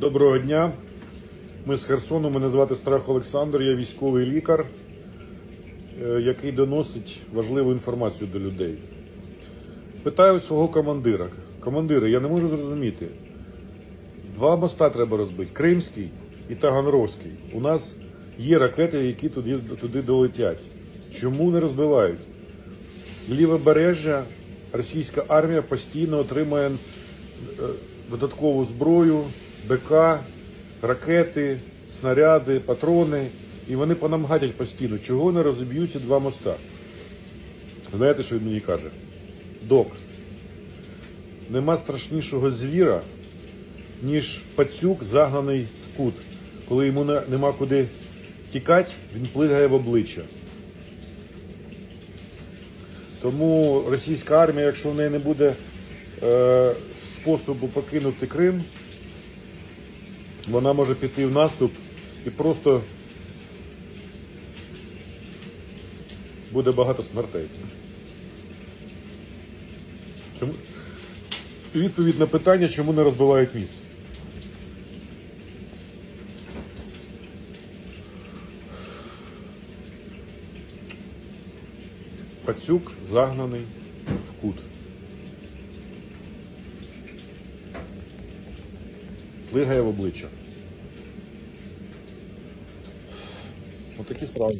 Доброго дня. Ми з Херсону. Мене звати Страх Олександр. Я військовий лікар, е, який доносить важливу інформацію до людей. Питаю свого командира. Командири, я не можу зрозуміти. Два моста треба розбити: Кримський і Таганрозький. У нас є ракети, які туди, туди долетять. Чому не розбивають? Лівобережжя, російська армія постійно отримує е, додаткову зброю, БК, ракети, снаряди, патрони. І вони по нам гадять постійно. Чого не розіб'ються два моста? Знаєте, що він мені каже? Док, нема страшнішого звіра, ніж пацюк загнаний в кут. Коли йому нема куди тікати, він плигає в обличчя. Тому російська армія, якщо в неї не буде е, способу покинути Крим, вона може піти в наступ і просто буде багато смертей. Чому? Відповідь на питання, чому не розбивають міст. Пацюк загнаний в кут. Плигає в обличчя. Отакі справи.